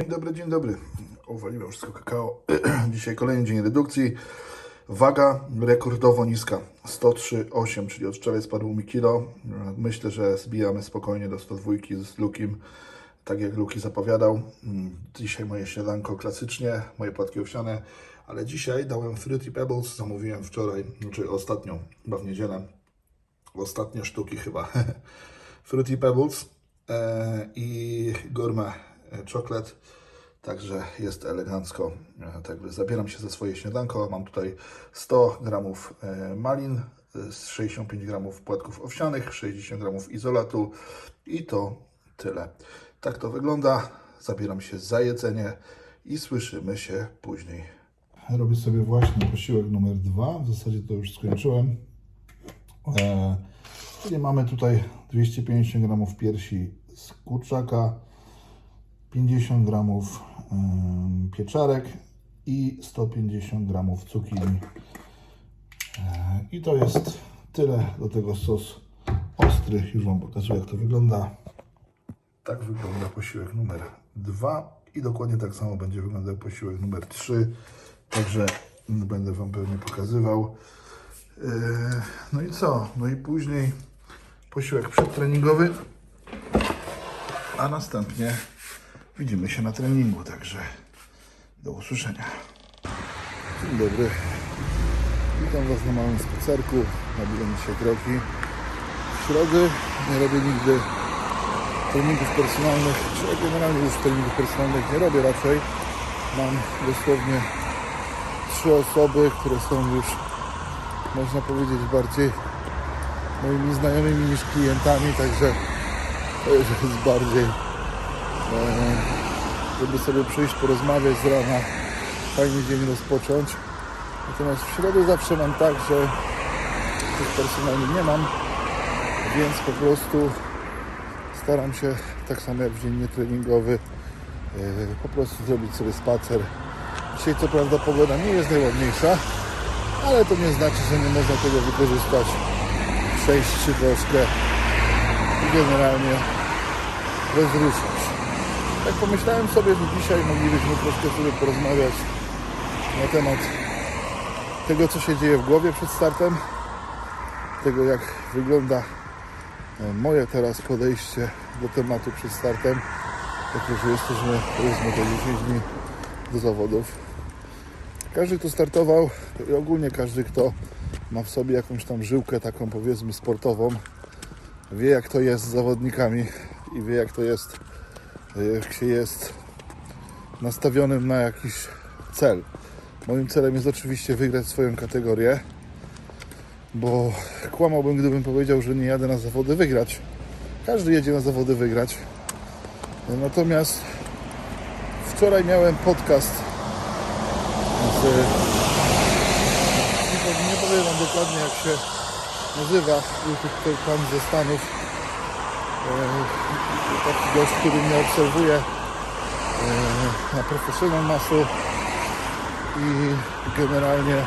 Dzień dobry, dzień dobry. Uwaliłem wszystko kakao. Dzisiaj kolejny dzień redukcji. Waga rekordowo niska. 103,8, czyli od wczoraj spadło mi kilo. Myślę, że zbijamy spokojnie do 102 z Lukim, tak jak Luki zapowiadał. Mm, Dzisiaj moje śniadanko klasycznie, moje płatki owsiane, ale dzisiaj dałem Fruity Pebbles, zamówiłem wczoraj, znaczy ostatnią, chyba w niedzielę. Ostatnie sztuki chyba. Fruity Pebbles e, i Gourmet e, Chocolate. Także jest elegancko. E, Także zabieram się za swoje śniadanko. Mam tutaj 100 gramów e, malin, e, z 65 gramów płatków owsianych, 60 gramów izolatu i to tyle. Tak to wygląda. Zabieram się za jedzenie i słyszymy się później. Robię sobie właśnie posiłek numer dwa. W zasadzie to już skończyłem. E, czyli mamy tutaj 250 gramów piersi z kurczaka, 50 gramów pieczarek i 150 gramów cukinii. E, I to jest tyle. Do tego sos ostry. Już Wam pokazuję, jak to wygląda. Tak wygląda posiłek numer 2 i dokładnie tak samo będzie wyglądał posiłek numer 3. Także będę Wam pewnie pokazywał. Yy, No i co? No i później posiłek przedtreningowy, a następnie widzimy się na treningu, także do usłyszenia. Dzień dobry. Witam Was na małym spacerku. Nabiłem dzisiaj kroki. W środę nie robię nigdy treningów personalnych, czy generalnie już treningów personalnych nie robię raczej. Mam dosłownie trzy osoby, które są już można powiedzieć bardziej moimi znajomymi niż klientami, także to już jest bardziej żeby sobie przyjść, porozmawiać z rana, fajny dzień rozpocząć. Natomiast w środę zawsze mam tak, że tych personalnie nie mam, więc po prostu staram się tak samo jak w dzień nietreningowy e, po prostu zrobić sobie spacer. Dzisiaj co prawda pogoda nie jest najładniejsza, ale to nie znaczy, że nie można tego wykorzystać, przejść się troszkę i generalnie rozruszać. Tak pomyślałem sobie, że dzisiaj moglibyśmy troszkę sobie porozmawiać na temat tego, co się dzieje w głowie przed startem, tego jak wygląda e, moje teraz podejście do tematu przed startem, jako że jesteśmy powiedzmy to 10 dni do zawodów. Każdy, kto startował i ogólnie każdy, kto ma w sobie jakąś tam żyłkę taką powiedzmy sportową, wie jak to jest z zawodnikami i wie jak to jest, jak się jest nastawionym na jakiś cel. Moim celem jest oczywiście wygrać swoją kategorię, bo kłamałbym, gdybym powiedział, że nie jadę na zawody wygrać. Każdy jedzie na zawody wygrać. Natomiast wczoraj miałem podcast z... Nie powiem, nie powiem Wam dokładnie jak się nazywa był to pan ze Stanów. E, Taki gość, który mnie obserwuje e, na profesjonal masu i generalnie e,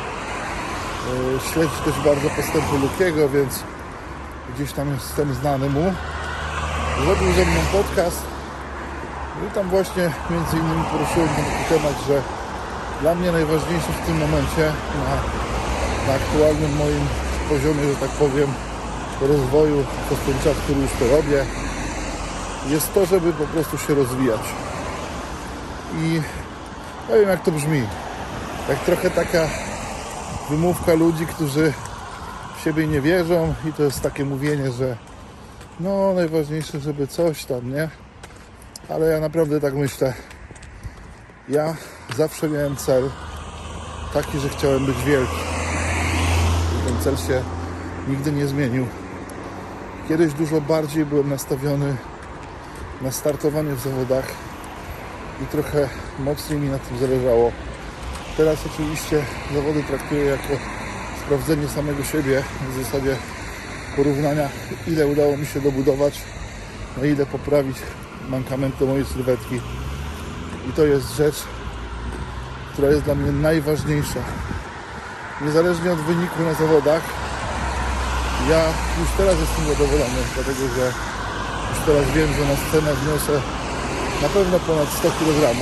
śledzi też bardzo postępy Lukiego, więc gdzieś tam jestem znany mu. Zrobił ze mną podcast no i tam właśnie między innymi poruszyłem taki temat, że dla mnie najważniejsze w tym momencie na, na aktualnym moim poziomie, że tak powiem, rozwoju czas, który już to robię, jest to, żeby po prostu się rozwijać. I nie wiem jak to brzmi. Jak trochę taka wymówka ludzi, którzy w siebie nie wierzą i to jest takie mówienie, że no najważniejsze, żeby coś tam, nie? Ale ja naprawdę tak myślę. Ja zawsze miałem cel taki, że chciałem być wielki. I ten cel się nigdy nie zmienił. Kiedyś dużo bardziej byłem nastawiony na startowanie w zawodach i trochę mocniej mi na tym zależało. Teraz oczywiście zawody traktuję jako sprawdzenie samego siebie w zasadzie porównania ile udało mi się dobudować, na ile poprawić mankamenty mojej sylwetki. I to jest rzecz, która jest dla mnie najważniejsza. Niezależnie od wyniku na zawodach, ja już teraz jestem zadowolony, dlatego że już teraz wiem, że na scenę wniosę na pewno ponad 100 kg.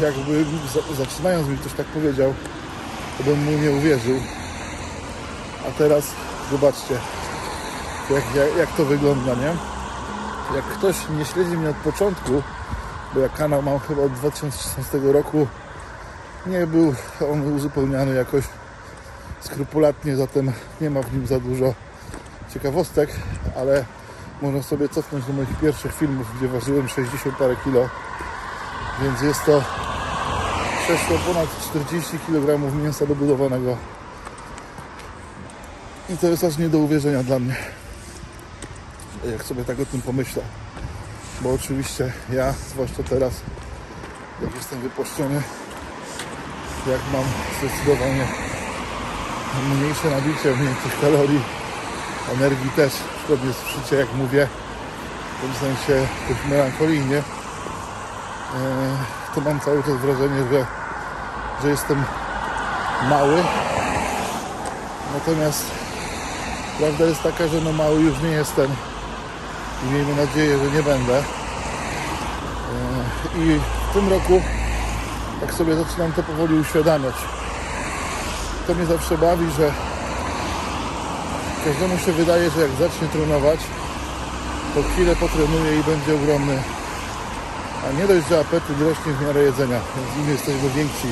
Jakby za- zaczynając mi ktoś tak powiedział, to bym mu nie uwierzył. A teraz zobaczcie, jak, jak, jak to wygląda, nie? Jak ktoś nie śledzi mnie od początku, bo ja kanał mam chyba od 2016 roku, nie był on uzupełniany jakoś skrupulatnie, zatem nie ma w nim za dużo ciekawostek, ale można sobie cofnąć do moich pierwszych filmów, gdzie ważyłem 60 parę kilo, więc jest to przez to ponad 40 kg mięsa dobudowanego. I to jest aż nie do uwierzenia dla mnie, jak sobie tak o tym pomyślę, bo oczywiście ja, zwłaszcza teraz, jak jestem wypuszczony, jak mam zdecydowanie mniejsze nabicie, mniejszość kalorii, energii też, zgodnie z życiem, jak mówię, w tym sensie dość melancholijnie, e, to mam cały czas wrażenie, że, że jestem mały. Natomiast prawda jest taka, że no mały już nie jestem i miejmy nadzieję, że nie będę. E, I w tym roku tak sobie zaczynam to powoli uświadamiać. To mnie zawsze bawi, że każdemu się wydaje, że jak zacznie trenować, to chwilę potrenuje i będzie ogromny. A nie dość, że apetyt rośnie w miarę jedzenia, więc im jesteśmy więksi,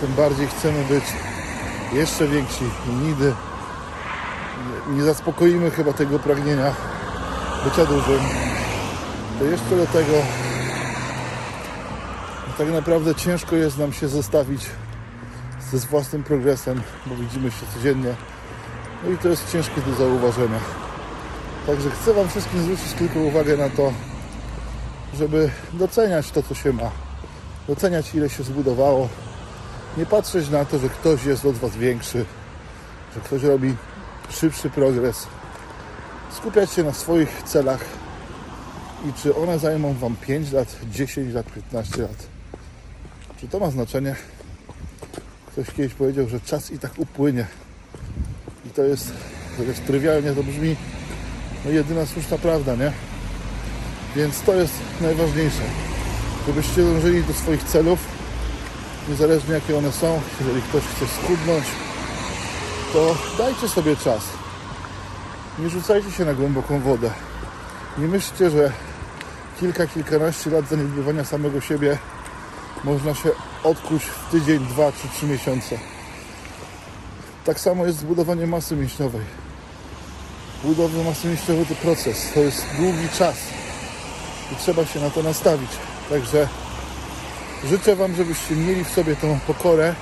tym bardziej chcemy być jeszcze więksi. I nigdy nie- zaspokoimy chyba tego pragnienia bycia dużym. To jeszcze do tego tak naprawdę ciężko jest nam się zestawić ze własnym progresem, bo widzimy się codziennie. No i to jest ciężkie do zauważenia. Także chcę Wam wszystkim zwrócić tylko uwagę na to, żeby doceniać to, co się ma. Doceniać, ile się zbudowało. Nie patrzeć na to, że ktoś jest od Was większy, że ktoś robi szybszy progres. Skupiać się na swoich celach i czy one zajmą Wam 5 lat, 10 lat, 15 lat. Czy to ma znaczenie? Ktoś kiedyś powiedział, że czas i tak upłynie. I to jest, chociaż trywialnie to brzmi, no jedyna słuszna prawda, nie? Więc to jest najważniejsze. Żebyście dążyli do swoich celów, niezależnie jakie one są. Jeżeli ktoś chce schudnąć, to dajcie sobie czas. Nie rzucajcie się na głęboką wodę. Nie myślcie, że kilka, kilkanaście lat zaniedbywania samego siebie można się odkuć w tydzień, dwa czy trzy miesiące. Tak samo jest z budowaniem masy mięśniowej. Budowa masy mięśniowej to proces, to jest długi czas i trzeba się na to nastawić. Także życzę Wam, żebyście mieli w sobie tą pokorę,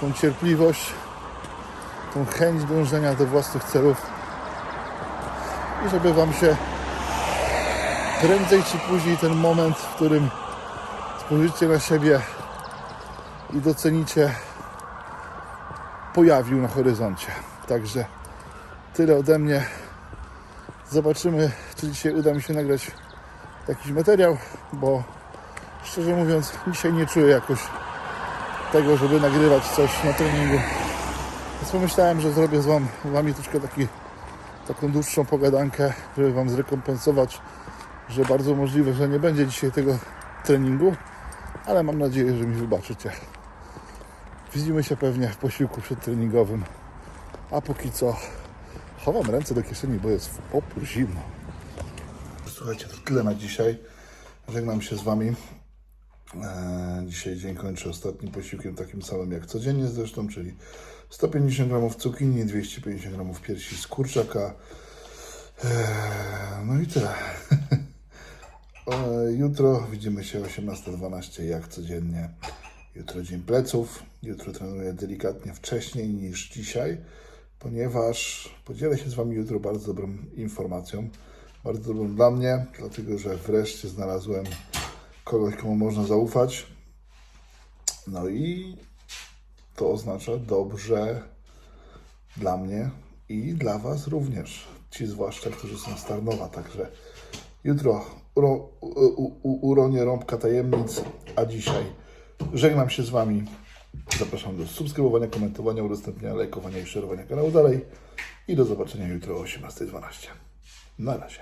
tą cierpliwość, tą chęć dążenia do własnych celów i żeby Wam się prędzej czy później ten moment, w którym spojrzycie na siebie i docenicie, pojawił na horyzoncie. Także tyle ode mnie. Zobaczymy, czy dzisiaj uda mi się nagrać jakiś materiał, bo szczerze mówiąc, dzisiaj nie czuję jakoś tego, żeby nagrywać coś na treningu. Więc pomyślałem, że zrobię z wam, wami troszkę taki, taką dłuższą pogadankę, żeby Wam zrekompensować, że bardzo możliwe, że nie będzie dzisiaj tego treningu, ale mam nadzieję, że mi wybaczycie. Widzimy się pewnie w posiłku przedtreningowym, a póki co chowam ręce do kieszeni, bo jest w opór zimno. Słuchajcie, to tyle na dzisiaj. Żegnam się z Wami. Eee, dzisiaj dzień kończę ostatnim posiłkiem, takim samym jak codziennie zresztą, czyli 150 gramów cukinii, 250 gramów piersi z kurczaka. Eee, no i tyle. E, Jutro widzimy się o 18.12 jak codziennie. Jutro dzień pleców. Jutro trenuję delikatnie wcześniej niż dzisiaj, ponieważ podzielę się z Wami jutro bardzo dobrą informacją. Bardzo dobrą dla mnie, dlatego że wreszcie znalazłem kogoś, komu można zaufać. No i to oznacza dobrze dla mnie i dla Was również. Ci zwłaszcza, którzy są z Tarnowa. Także jutro uro, u, u, u, uronię rąbka tajemnic, a dzisiaj żegnam się z Wami. Zapraszam do subskrybowania, komentowania, udostępniania, lajkowania i szerowania kanału dalej. I do zobaczenia jutro o 18.12. Na razie.